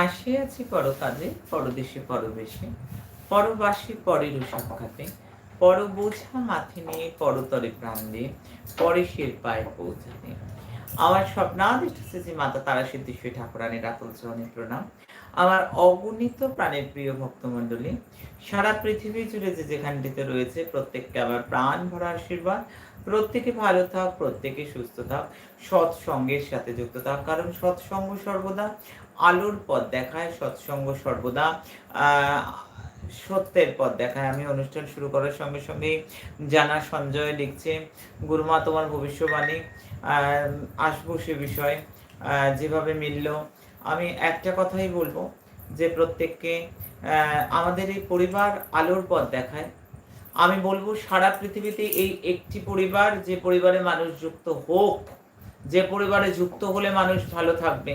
আসিয়াছি পরকাজে পরদেশে পরবেশে, পরবাসী পরের সাক্ষাতে পর বোঝা মাথে নিয়ে পরতরে প্রাণ দিয়ে পরেশের পায়ে পৌঁছাতে। আমার স্বপ্নাদিষ্ট শ্রী মাতা তারা সিদ্ধেশ্বরী ঠাকুরানের আতুল চরণে প্রণাম। আমার অগণিত প্রাণের প্রিয় ভক্তমণ্ডলী, সারা পৃথিবী জুড়ে যে যেখানটিতে রয়েছে, প্রত্যেককে আমার প্রাণ ভরা আশীর্বাদ। প্রত্যেকে ভালো থাক, প্রত্যেকে সুস্থ থাক, সৎসঙ্গের সাথে যুক্ত থাক, কারণ সৎসঙ্গ সর্বদা আলোর পথ দেখায়, সৎসঙ্গ সর্বদা সত্যের পথ দেখায়। আমি অনুষ্ঠান শুরু করার সঙ্গে সঙ্গে জানা সঞ্জয় লিখছে, গুরুমা, তোমার ভবিষ্যবাণী আসব সে বিষয়ে যেভাবে মিলল। আমি একটা কথাই বলব যে প্রত্যেককে আমাদের এই পরিবার আলোর পথ দেখায়। আমি বলব সারা পৃথিবীতে এই একটি পরিবার, যে পরিবারে মানুষ যুক্ত হোক, যে পরিবারে যুক্ত হলে মানুষ ভালো থাকবে।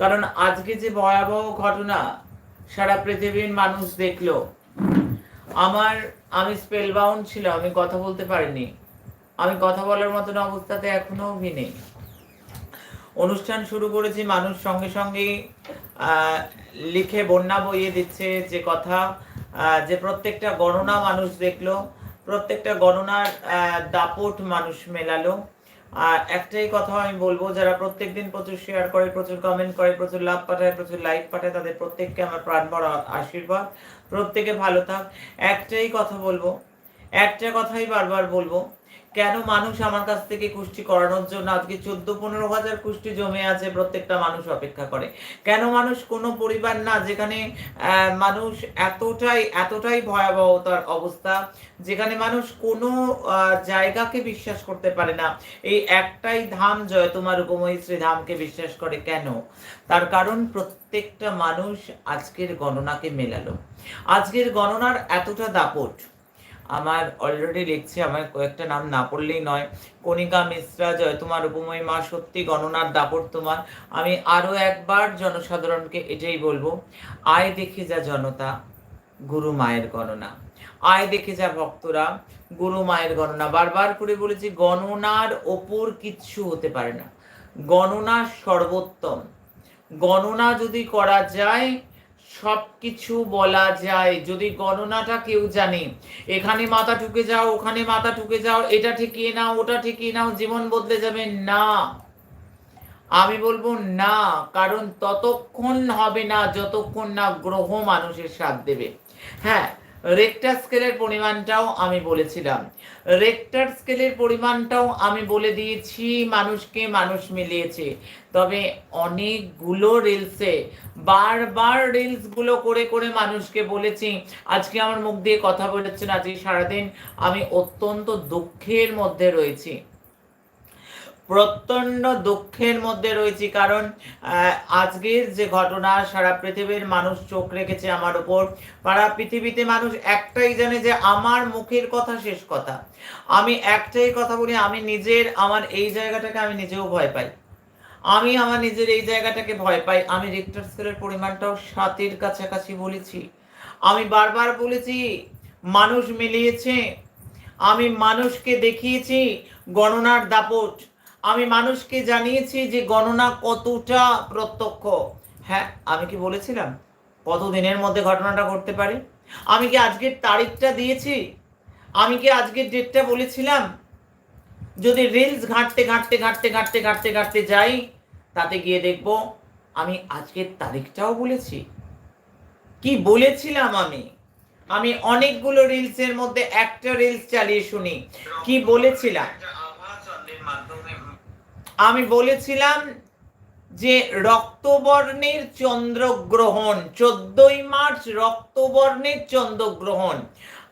কারণ আজকে যে ভয়াবহ ঘটনা সারা পৃথিবীর মানুষ দেখল, আমার, আমি স্পেল বাউন্ড ছিল আমি কথা বলতে পারিনি। আমি কথা বলার মতন অবস্থাতে এখনও অভি নেই। অনুষ্ঠান শুরু করেছি, মানুষ সঙ্গে সঙ্গে লিখে বন্যা বইয়ে দিচ্ছে যে কথা যে প্রত্যেকটা গণনা মানুষ দেখল, প্রত্যেকটা গণনার দাপট মানুষ মেলালো। আর একটাই কথা আমি বলব, যারা প্রত্যেক দিন প্রচুর শেয়ার করে, প্রচুর কমেন্ট করে, প্রচুর লাভ পাঠায়, প্রচুর লাইক পাঠায়, তাদের প্রত্যেককে আমার প্রাণ ভরা আশীর্বাদ। প্রত্যেকে ভালো থাক। একটাই কথা বলব, একটা কথাই বারবার বলব কেন মানুষ আমার কাছ থেকে কুষ্টি করানোর জন্য আজকে চোদ্দ পনেরো হাজার কুষ্টি জমে আছে, প্রত্যেকটা মানুষ অপেক্ষা করে। কেন মানুষ কোনো পরিবার না, যেখানে মানুষ এতটাই এতটাই ভয়াবহতার অবস্থা, যেখানে মানুষ কোনো জায়গাকে বিশ্বাস করতে পারে না। এই একটাই ধাম জয় তোমার উপময়ী শ্রীধামকে বিশ্বাস করে কেন? তার কারণ প্রত্যেকটা মানুষ আজকের গণনাকে মেলালো। আজকের গণনার এতটা দাপট আমার অলরেডি লিখছে আমার কয়েকটা নাম না পড়লেই নয়। কণিকা মিশ্রা জয় তোমার উপময় মা সত্যি গণনার দাপট তোমার। আমি আরও একবার জনসাধারণকে এটাই বলব, আয় দেখে যা জনতা, গুরু মায়ের গণনা। আয় দেখে যা ভক্তরা, গুরু মায়ের গণনা। বারবার করে বলেছি, গণনার ওপর কিচ্ছু হতে পারে না। গণনা সর্বোত্তম। গণনা যদি করা যায় সব কিছু বলা যায়। যদি গণনাটা কেউ জানে, এখানে মাথা ঠুকে যাও, ওখানে মাথা ঠুকে যাও, এটা ঠিকিয়ে নাও, ওটা ঠিকিয়ে নাও, জীবন বদলে যাবে। না। আমি বলব না, কারণ ততক্ষণ হবে না যতক্ষণ না গ্রহ মানুষের সাথ দেবে। হ্যাঁ রেক্টার স্কেলের পরিমাণটাও আমি বলেছিলাম। রেক্টার স্কেলের পরিমাণটাও আমি বলে দিয়েছি, মানুষকে মানুষ মিলিয়েছে। তবে অনেকগুলো রিলসে বারবার রিলসগুলো করে করে মানুষকে বলেছি, আজকে আমার মুখ দিয়ে কথা বলেছেন আজকে সারাদিন আমি অত্যন্ত দুঃখের মধ্যে রয়েছি। প্রচণ্ড দুঃখের মধ্যে রয়েছি কারণ আজকের যে ঘটনা সারা পৃথিবীর মানুষ চোখ রেখেছে আমার উপর। সারা পৃথিবীতে মানুষ একটাই জানে যে আমার মুখের কথা শেষ কথা। আমি একটাই কথা বলি, আমি নিজের, আমার এই জায়গাটাকে আমি নিজেও ভয় পাই। আমি আমার নিজের এই জায়গাটাকে ভয় পাই। আমি রিক্টার স্কেলের পরিমাণটাও সাতের কাছাকাছি বলেছি। আমি বারবার বলেছি, মানুষ মিলিয়েছে। আমি মানুষকে দেখিয়েছি গণনার দাপট। আমি মানুষকে জানিয়েছি যে গণনা কতটা প্রত্যক্ষ। হ্যাঁ আমি কি বলেছিলাম? কত দিনের মধ্যে ঘটনাটা ঘটতে পারে? আমি কি আজকের তারিখটা দিয়েছি? আমি কি আজকের ডেটটা বলেছিলাম? যদি রিলস ঘাঁটতে ঘাঁটতে ঘাঁটতে ঘাঁটতে ঘাঁটতে ঘাঁটতে যাই, তাতে গিয়ে দেখব আমি আজকের তারিখটাও বলেছি। কি বলেছিলাম আমি? আমি অনেকগুলো রিলসের মধ্যে একটা রিলস চালিয়ে শুনি। কি বলেছিলাম? আমি বলেছিলাম যে রক্তবর্ণের চন্দ্রগ্রহণ, চোদ্দই মার্চ রক্তবর্ণের চন্দ্রগ্রহণ।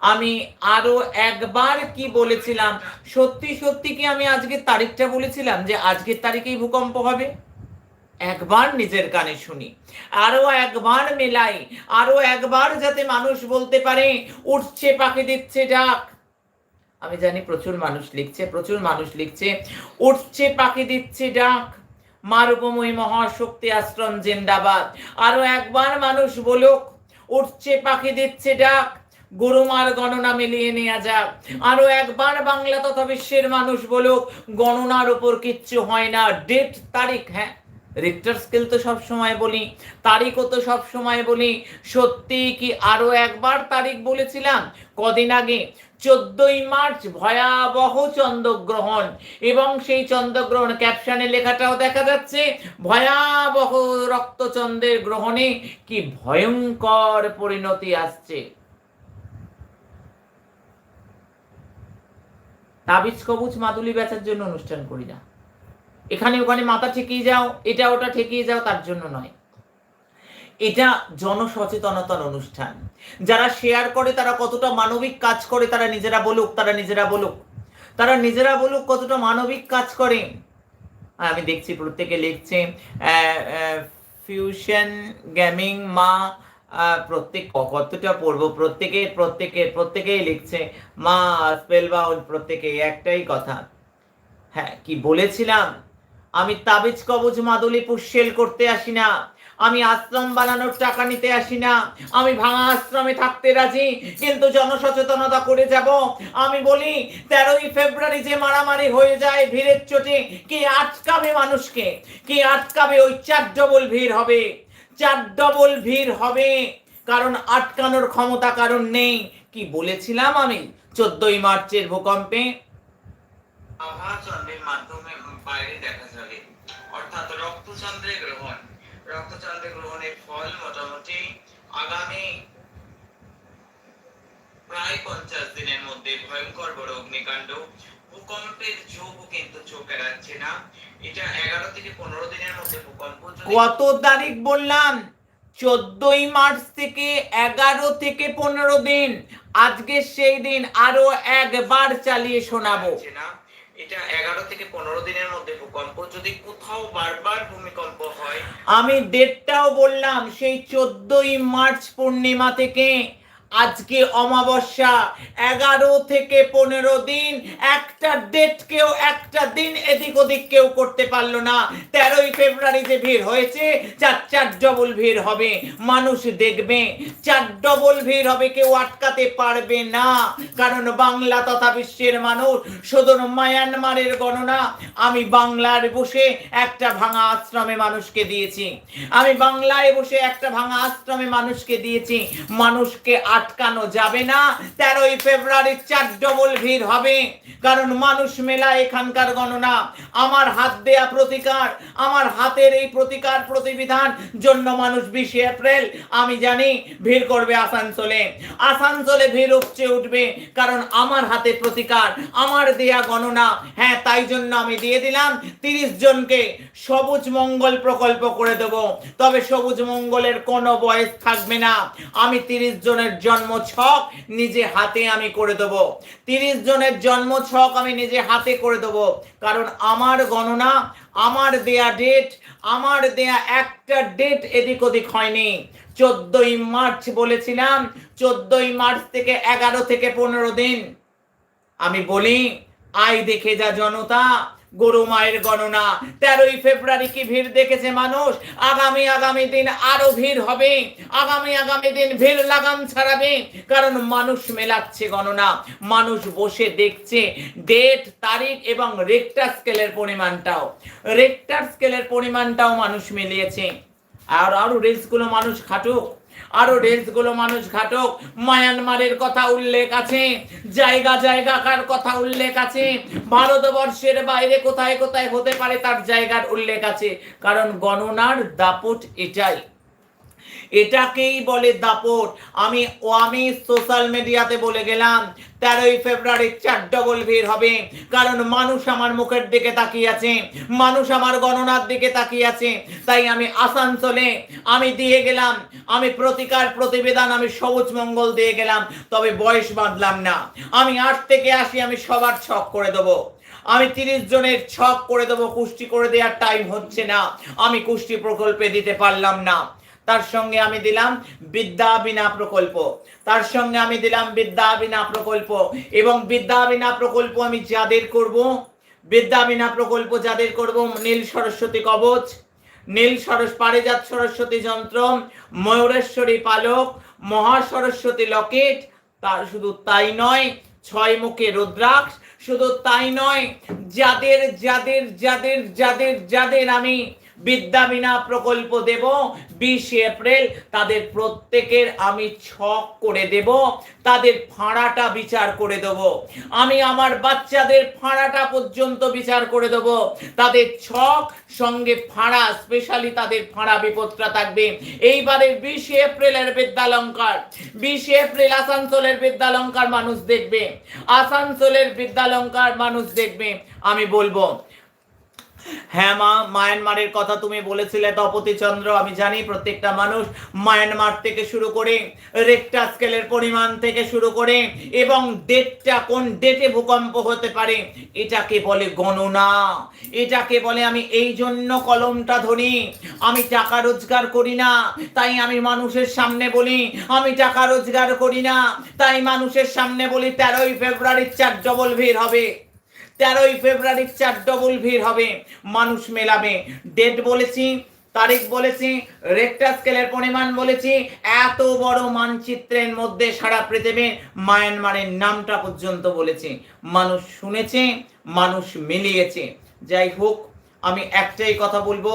আমি আরও একবার কি বলেছিলাম? সত্যি সত্যি কি আমি আজকের তারিখটা বলেছিলাম যে আজকের তারিখেই ভূকম্প হবে? একবার নিজের কানে শুনি। আরও একবার মেলাই, আরও একবার যাতে মানুষ বলতে পারে, উঠছে পাখি দিচ্ছে ডাক। আমি জানি প্রচুর মানুষ লিখছে, প্রচুর মানুষ লিখছে, উঠছে, পাখি দিচ্ছে, ডাক। মার উপময়ী মহাশক্তি আশ্রম জিন্দাবাদ। আরও একবার মানুষ বলুক, উঠছে, পাখি দিচ্ছে, ডাক। গুরুমার গণনা মিলিয়ে নেওয়া যাক। আরও একবার বাংলা তথা বিশ্বের মানুষ বলুক, গণনার উপর কিচ্ছু হয় না। ডেট তারিখ হ্যাঁ। রিক্টার স্কেল তো সব সময় বলি, তারিখও তো সব সময় বলি। সত্যি কি আরও একবার তারিখ বলেছিলাম? কদিন আগে চোদ্দই মার্চ ভয়াবহ চন্দ্রগ্রহণ এবং সেই চন্দ্রগ্রহণ ক্যাপশনে লেখাটাও দেখা যাচ্ছে, ভয়াবহ রক্তচন্দ্রের গ্রহণে কি ভয়ঙ্কর পরিণতি আসছে। তাবিজ কবুজ মাদুলি বেচার জন্য অনুষ্ঠান করি না। এখানে ওখানে মাথা ঠেকিয়ে যাও, এটা ওটা ঠেকিয়ে যাও, তার জন্য নয়। এটা জনসচেতনতার অনুষ্ঠান। যারা শেয়ার করে, তারা কতটা মানবিক কাজ করে, তারা নিজেরা বলুক, তারা নিজেরা বলুক। তারা নিজেরা বলুক কতটা মানবিক কাজ করে। আমি দেখছি প্রত্যেকে লিখছে ফিউশন গেমিং মা প্রত্যেক কতটা পড়ব? প্রত্যেকে প্রত্যেকে, প্রত্যেকেই লিখছে, মা স্পেল বাউন্ড প্রত্যেকে, একটাই কথা। হ্যাঁ কি বলেছিলাম? আমি তাবিজ কবজ মাদুলি পুষ্যেল করতে আসি না। আমি আশ্রম বানানোর টাকা নিতে আসি না। আমি ভাঙা আশ্রমে থাকতে রাজি, কিন্তু জনসচেতনতা করে যাব। আমি বলি, তেরোই ফেব্রুয়ারি যে মারামারি হয়ে যায় ভিড়ের চোটে, কে আটকাবে মানুষকে? কি আটকাবে ওই চার ডবল ভিড় হবে? চার ডবল ভিড় হবে। কারণ আটকানোর ক্ষমতা কারণ নেই। কি বলেছিলাম আমি চোদ্দই মার্চের ভূকম্পে? মাধ্যমে বাইরে দেখা যাবে। অর্থাৎ রক্তচন্দ্রের গ্রহণ। গ্রহণের ফল মোটামুটি আগামী প্রায় পঞ্চাশ দিনের মধ্যে ভয়ঙ্কর বড় অগ্নিকাণ্ড। ভূকম্পের ঝোঁকও কিন্তু চোখ এড়াচ্ছে না। এটা এগারো থেকে পনেরো দিনের মধ্যে ভূকম্প কত তারিখ বললাম? চোদ্দই মার্চ থেকে এগারো থেকে পনেরো দিন। আজকে সেই দিন আরও একবার চালিয়ে শোনাবো। এটা এগারো থেকে পনেরো দিনের মধ্যে ভূকম্প। যদি কোথাও বারবার ভূমিকম্প হয়। আমি ডেটটাও বললাম, সেই চোদ্দই মার্চ পূর্ণিমা থেকে। আজকে অমাবস্যা, এগারো থেকে পনেরো দিন, একটা ডেট কেউ একটা দিন এদিক ওদিক কেউ করতে পারল না। তেরোই ফেব্রুয়ারি যে ভিড় হয়েছে, চার চার ডবল ভিড় হবে, মানুষ দেখবে। চার ডবল ভিড় হবে, কেউ আটকাতে পারবে না। কারণ বাংলা তথা বিশ্বের মানুষ, শুধু মায়ানমারের গণনা, আমি বাংলার বসে একটা ভাঙা আশ্রমে মানুষকে দিয়েছি। আমি বাংলায় বসে একটা ভাঙা আশ্রমে মানুষকে দিয়েছি। মানুষকে আটকানো যাবে না। তেরোই ফেব্রুয়ারি চার ডবল ভিড় হবে। কারণ মানুষ মেলা এখানকার গণনা, আমার হাত দেয়া প্রতিকার, আমার হাতের এই প্রতিকার প্রতিবিধান জন্য মানুষ বিশে এপ্রিল, আমি জানি ভিড় করবে আসানসোলে। আসানসোলে ভিড় উপচে উঠবে কারণ আমার হাতে প্রতিকার, আমার দেয়া গণনা। হ্যাঁ তাই জন্য আমি দিয়ে দিলাম, তিরিশ জনকে সবুজ মঙ্গল প্রকল্প করে দেব। তবে সবুজ মঙ্গলের কোনো বয়স থাকবে না। আমি তিরিশ জনের জন্ম ছক নিজে হাতে আমি করে দেব। তিরিশ জনের জন্ম ছক আমি নিজে হাতে করে দেব। কারণ আমার গণনা, আমার দেয়া ডেট আমার দেয়া একটা ডেট এদিক ওদিক হয়নি। চোদ্দই মার্চ বলেছিলাম, চোদ্দই মার্চ থেকে এগারো থেকে পনেরো দিন। আমি বলি, আয় দেখে যা জনতা গরু মায়ের গণনা। তেরোই ফেব্রুয়ারি কি ভিড় দেখেছে মানুষ? আগামী আগামী দিন আরও ভিড় হবে। আগামী আগামী দিন ভিড় লাগাম ছাড়াবে। কারণ মানুষ মেলাচ্ছে গণনা। মানুষ বসে দেখছে ডেট, তারিখ এবং রেক্টার স্কেলের পরিমাণটাও। রেক্টার স্কেলের পরিমাণটাও মানুষ মিলিয়েছে। আর আরও রেসগুলো মানুষ খাটুক। আরও গুলো মানুষ ঘাটক। মায়ানমারের কথা উল্লেখ আছে। জায়গা, জায়গাকার কথা উল্লেখ আছে। ভারতবর্ষের বাইরে কোথায় কোথায় হতে পারে তার জায়গার উল্লেখ আছে। কারণ গণনার দাপট এটাই। এটাকেই বলে দাপট। আমি আমি সোশ্যাল মিডিয়াতে বলে গেলাম, তেরোই ফেব্রুয়ারি চার ডবল ভিড় হবে। কারণ মানুষ আমার মুখের দিকে তাকিয়ে আছে, মানুষ আমার গণনার দিকে তাকিয়ে আছে। তাই আমি আসানসোলে, আমি দিয়ে গেলাম, আমি প্রতিকার প্রতিবেদন, আমি সবুজ মঙ্গল দিয়ে গেলাম, তবে বয়স বাঁধলাম না। আমি আট থেকে আসি আমি সবার ছক করে দেবো। আমি তিরিশ জনের ছক করে দেবো, কুষ্টি করে দেওয়ার টাইম হচ্ছে না। আমি কুষ্টি প্রকল্পে দিতে পারলাম না। তার সঙ্গে আমি দিলাম বিদ্যা বিনা প্রকল্প। তার সঙ্গে আমি দিলাম বিদ্যা বিনা প্রকল্প। এবং বিদ্যা বিনা প্রকল্প আমি যাদের করব, বিদ্যা বিনা প্রকল্প যাদের করব, নীল সরস্বতী কবচ, নীল সরস, পারিজাত সরস্বতী যন্ত্র, ময়ূরেশ্বরী পালক, মহা সরস্বতী লকেট, তার শুধু তাই নয়, ছয় মুখে রুদ্রাক্ষ, শুধু তাই নয়, যাদের যাদের যাদের যাদের যাদের আমি বিদ্যাবিনা প্রকল্প দেব, বিশে এপ্রিল তাদের প্রত্যেকের আমি ছক করে দেব, তাদের ফাঁড়াটা বিচার করে দেব। আমি আমার বাচ্চাদের ফাঁড়াটা পর্যন্ত বিচার করে দেব। তাদের ছক, সঙ্গে ফাঁড়া স্পেশালি তাদের ফাঁড়া বিপদটা থাকবে। এইবারের বিশে এপ্রিলের বিদ্যালঙ্কার, বিশে এপ্রিল আসানসোলের বিদ্যালঙ্কার মানুষ দেখবে। আসানসোলের বিদ্যালঙ্কার মানুষ দেখবে। আমি বলব হ্যাঁ মা, মায়ানমারের কথা তুমি বলেছিলে তপতি চন্দ্র, আমি জানি প্রত্যেকটা মানুষ মায়ানমার থেকে শুরু করে রেক্টা স্কেলের পরিমাণ থেকে শুরু করে এবং ডেটটা কোন ডেটে ভূকম্প হতে পারে, এটাকে বলে গণনা। এটাকে বলে আমি এই জন্য কলমটা ধরি, আমি টাকা রোজগার করি না, তাই আমি মানুষের সামনে বলি, আমি টাকা রোজগার করি না, তাই মানুষের সামনে বলি, তেরোই ফেব্রুয়ারির চার ডবল ভিড় হবে। তেরোই ফেব্রুয়ারির চার ডবল ভিড় হবে। মানুষ মেলাবে। ডেট বলেছি, তারিখ বলেছি রেক্টার স্কেলের পরিমাণ বলেছি। এত বড় মানচিত্রের মধ্যে সারা পৃথিবীর মায়ানমারের নামটা পর্যন্ত বলেছি। মানুষ শুনেছে, মানুষ মিলিয়েছে। যাই হোক, আমি একটাই কথা বলব,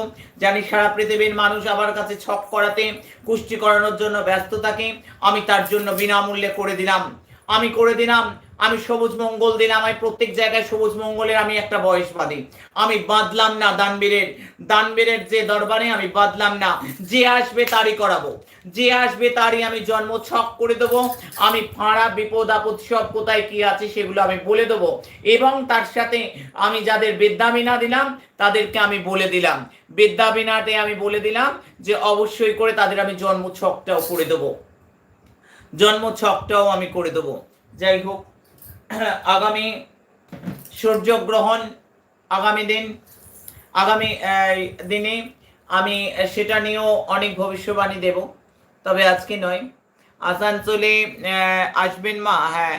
জানি সারা পৃথিবীর মানুষ আমার কাছে ছক করাতে, কুষ্টি করানোর জন্য ব্যস্ত থাকে, আমি তার জন্য বিনামূল্যে করে দিলাম। আমি করে দিলাম আমি সবুজ মঙ্গল দিলাম আমি প্রত্যেক জায়গায় সবুজ মঙ্গলের আমি একটা বয়স বাঁধি। আমি বাঁধলাম না দানবীরের দানবীরের যে দরবারে আমি বাঁধলাম না, যে আসবে তারই করাবো। যে আসবে তারই আমি জন্ম ছক করে দেবো। আমি ফাঁড়া, বিপদ, আপদ সব কোথায় কি আছে সেগুলো আমি বলে দেবো। এবং তার সাথে আমি যাদের বিদ্যাবিনা দিলাম, তাদেরকে আমি বলে দিলাম। বিদ্যাবিনাতে আমি বলে দিলাম যে অবশ্যই করে তাদের আমি জন্ম ছকটাও করে দেবো। জন্ম ছকটাও আমি করে দেবো। যাই হোক আগামী সূর্যগ্রহণ আগামী দিন, আগামী দিনে আমি সেটা নিয়েও অনেক ভবিষ্যবাণী দেব। তবে আজকে নয়। আসানসোলে আসবেন মা হ্যাঁ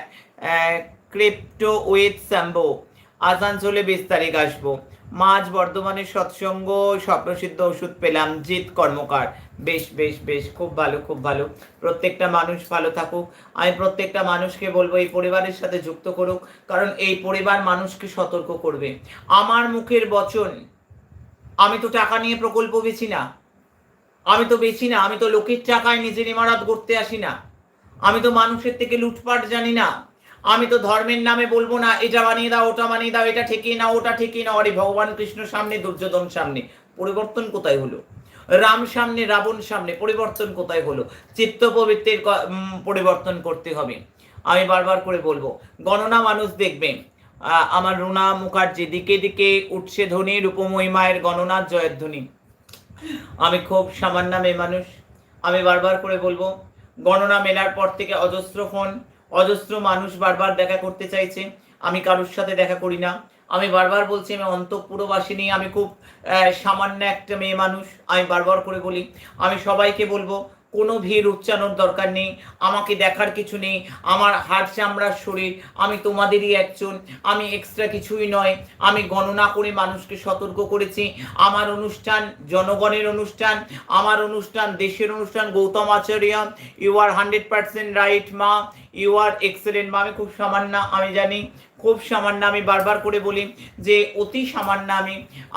ক্রিপ্টো উইথ স্যাম্বো আসানসোলে বিশ তারিখ আসব। মাঝ বর্ধমানের সৎসঙ্গ, স্বপ্নসিদ্ধ ওষুধ পেলাম, জিৎ কর্মকার। বেশ বেশ বেশ, খুব ভালো খুব ভালো। প্রত্যেকটা মানুষ ভালো থাকুক। আমি প্রত্যেকটা মানুষকে বলব, এই পরিবারের সাথে যুক্ত করুক, কারণ এই পরিবার মানুষকে সতর্ক করবে। আমার মুখের বচন, আমি তো টাকা নিয়ে প্রকল্প বেছি না। আমি তো বেছি না, আমি তো লোকের টাকায় নিজের ইমারত করতে আসি না। আমি তো মানুষের থেকে লুটপাট জানি না। আমি তো ধর্মের নামে বলব না, এটা বানিয়ে দাও, ওটা বানিয়ে দাও, এটা ঠেকিয়ে নাও, ওটা ঠেকিয়ে নাও। আরে ভগবান কৃষ্ণ সামনে, দুর্যোধন সামনে, পরিবর্তন কোথায় হলো? রাম সামনে, রাবণ সামনে, পরিবর্তন কোথায় হলো? চিত্ত পবিত্রের পরিবর্তন করতে হবে। আমি বারবার করে বলব, গণনা মানুষ দেখবে। আমার রুনা মুখার্জি, দিকে দিকে উঠছে ধ্বনি, রূপময়ী মায়ের গণনার জয়ের ধ্বনি। আমি খুব সামান্য মেয়ে মানুষ। আমি বারবার করে বলব, গণনা মেলার পর থেকে অজস্র ফোন অজস্র মানুষ বারবার দেখা করতে চাইছে, আমি কারোর সাথে দেখা করি না। আমি বারবার বলছি, আমি অন্তঃপুরবাসিনী আমি খুব সামান্য একটা মেয়ে মানুষ। আমি বারবার করে বলি, আমি সবাইকে বলব কোনো ভিড় উচ্চানোর দরকার নেই, আমাকে দেখার কিছু নেই, আমার হাড় চামড়ার শরীর, আমি তোমাদেরই একজন, আমি এক্সট্রা কিছুই নয়, আমি গণনা করে মানুষকে সতর্ক করেছি, আমার অনুষ্ঠান জনগণের অনুষ্ঠান, আমার অনুষ্ঠান দেশের অনুষ্ঠান, Gautam Acharya you are hundred percent right মা ইউ আর এক্সেলেন্ট মা, আমি খুব সামান্য, আমি জানি খুব সামান্য আমি বারবার করে বলি যে অতি সামান্য আমি।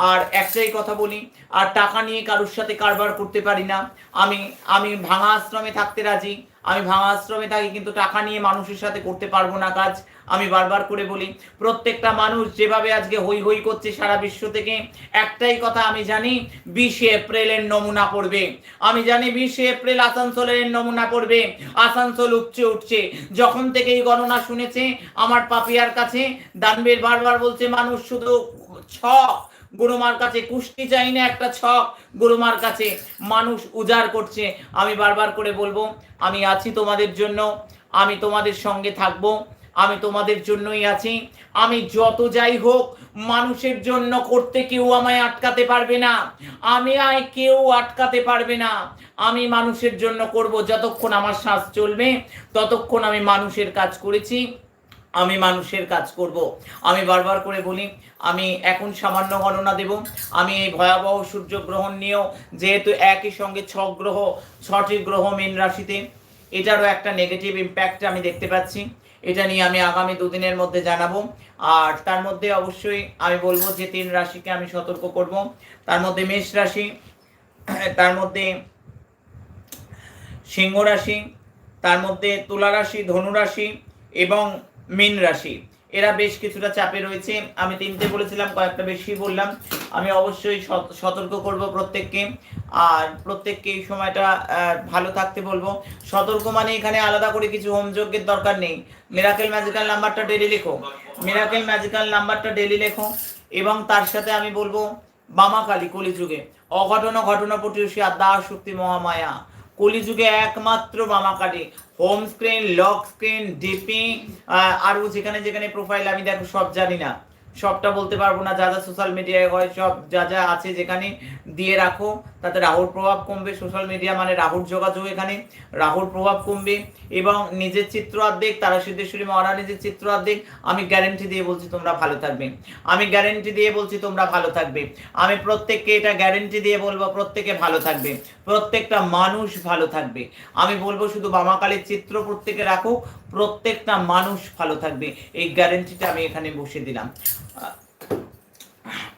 আর একটাই কথা বলি, আর টাকা নিয়ে কারোর সাথে কারবার করতে পারি না। আমি আমি ভাঙা আশ্রমে থাকতে রাজি আমি ভাঙা আশ্রমে থাকি, কিন্তু টাকা নিয়ে মানুষের সাথে করতে পারব না কাজ। আমি বারবার করে বলি, প্রত্যেকটা মানুষ যেভাবে আজকে হই হই করছে সারা বিশ্ব থেকে, একটাই কথা আমি জানি, বিশে এপ্রিলের নমুনা পড়বে। আমি জানি বিশে এপ্রিল আসানসোলের নমুনা পড়বে। আসানসোল উঠছে উঠছে। যখন থেকে এই গণনা শুনেছে, আমার পাপিয়ার কাছে, দানবীর বারবার বলছে, মানুষ শুধু ছক গুরুমার কাছে কুষ্টি চাই না একটা ছক। গুরুমার কাছে মানুষ উজাড় করছে। আমি বারবার করে বলব, আমি আছি তোমাদের জন্য, আমি তোমাদের সঙ্গে থাকব, আমি তোমাদের জন্যই আছি। আমি যত যাই হোক, মানুষের জন্য করতে কেউ আমায় আটকাতে পারবে না। আমি আয় কেউ আটকাতে পারবে না। আমি মানুষের জন্য করব। যতক্ষণ আমার শ্বাস চলবে, ততক্ষণ আমি মানুষের কাজ করেছি। আমি মানুষের কাজ করব। আমি বারবার করে বলি, আমি এখন সামান্য গণনা দেব। আমি এই ভয়াবহ সূর্যগ্রহণ নিয়েও যেহেতু একই সঙ্গে ছ গ্রহ, ছটি গ্রহ মীন রাশিতে, এটারও একটা নেগেটিভ ইম্প্যাক্ট আমি দেখতে পাচ্ছি। এটা নিয়ে আমি আগামী দুদিনের মধ্যে জানাব। আর তার মধ্যে অবশ্যই আমি বলব যে তিন রাশিকে আমি সতর্ক করব। তার মধ্যে মেষ রাশি, তার মধ্যে সিংহ রাশি, তার মধ্যে তুলা রাশি, ধনু রাশি এবং মীন রাশি। এরা বেশ কিছুটা চাপে রয়েছে। আমি তিনটে বলেছিলাম, কয়েকটা বেশি বললাম। আমি অবশ্যই সত- সতর্ক করব প্রত্যেককে। আর প্রত্যেককে এই সময়টা ভালো থাকতে বলব। সতর্ক মানে এখানে আলাদা করে কিছু হোমযজ্ঞের দরকার নেই। মিরাকেল ম্যাজিক্যাল নাম্বারটা ডেলি লেখো। মিরাকেল ম্যাজিক্যাল নাম্বারটা ডেলি লেখো। এবং তার সাথে আমি বলব, বামাকালী কলিযুগে। অঘটন ঘটনা পটিউষী আদা শক্তি মহামায়া। কলিযুগে একমাত্র Bamakali home screen lock screen DP আরও যেখানে যেখানে প্রোফাইল আমি দেখো সব জানি না। সবটা বলতে পারব না, যা যা সোশ্যাল মিডিয়ায় হয়, সব যা যা আছে যেখানে দিয়ে রাখো, তাতে রাহুর প্রভাব কমবে সোশ্যাল মিডিয়া মানে রাহুর যোগাযোগ এখানে, রাহুর প্রভাব কমবে, এবং নিজের চিত্র অর্ধেক তারা সিদ্ধেশ্বরী মহারানীদের চিত্র অর্ধেক আমি গ্যারেন্টি দিয়ে বলছি তোমরা ভালো থাকবে। আমি গ্যারেন্টি দিয়ে বলছি তোমরা ভালো থাকবে। আমি প্রত্যেককে এটা গ্যারেন্টি দিয়ে বলব, প্রত্যেকে ভালো থাকবে। প্রত্যেকটা মানুষ ভালো থাকবে। আমি বলব শুধু বামাকালীর চিত্র প্রত্যেকে রাখো প্রত্যেকটা মানুষ ভালো থাকবে এই গ্যারেন্টিটা আমি এখানে বসে দিলাম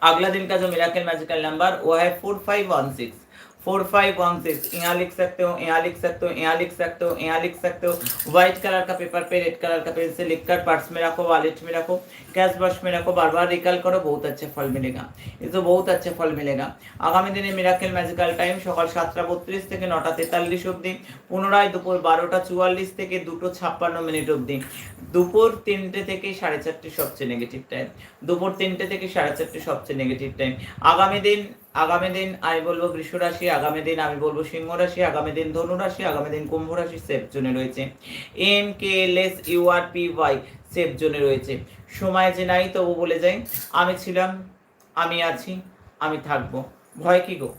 अगला दिन का जो मिराकल मैजिकल नंबर वो है four five one six four five one six यहाँ लिख सकते हो यहाँ लिख सकते हो यहाँ लिख सकते हो यहाँ लिख सकते हो व्हाइट कलर का पेपर पे रेड कलर का पेन से लिख कर पर्स में रखो वॉलेट में रखो कैश बॉक्स में रखो बार बार रिकल करो बहुत अच्छा फल मिलेगा ये तो बहुत अच्छा फल मिलेगा আগামী দিনে মিরাকেল ম্যাজিক্যাল টাইম সকাল সাতটা বত্রিশ থেকে নটা তেতাল্লিশ অবধি পুনরায় দুপুর বারোটা চুয়াল্লিশ থেকে দুটো ছাপ্পান্ন মিনিট অবধি দুপুর তিনটে থেকে সাড়ে চারটে সবচেয়ে নেগেটিভ টাইম দুপুর তিনটে থেকে সাড়ে চারটে সবচেয়ে নেগেটিভ টাইম আগামী দিন আগামী দিন আমি বলব বৃষ রাশি, আগামী দিন আমি বলব সিংহ রাশি, আগামী দিন ধনু রাশি, আগামী দিন কুম্ভ রাশি সেফ জোনে রয়েছে। M K L S U R P Y safe জোনে রয়েছে। সময় যে নাই, তবু বলে যাই, আমি ছিলাম, আমি আছি, আমি থাকব। ভয় কি গো?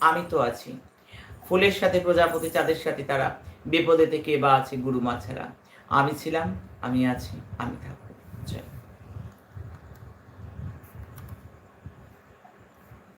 আমি তো আছি। ফুলের সাথে প্রজাপতি, চাঁদের সাথে তারা, বিপদে থেকে বা আছে গুরু মা ছাড়া আমি ছিলাম, আমি আছি, আমি থাকব। জয়।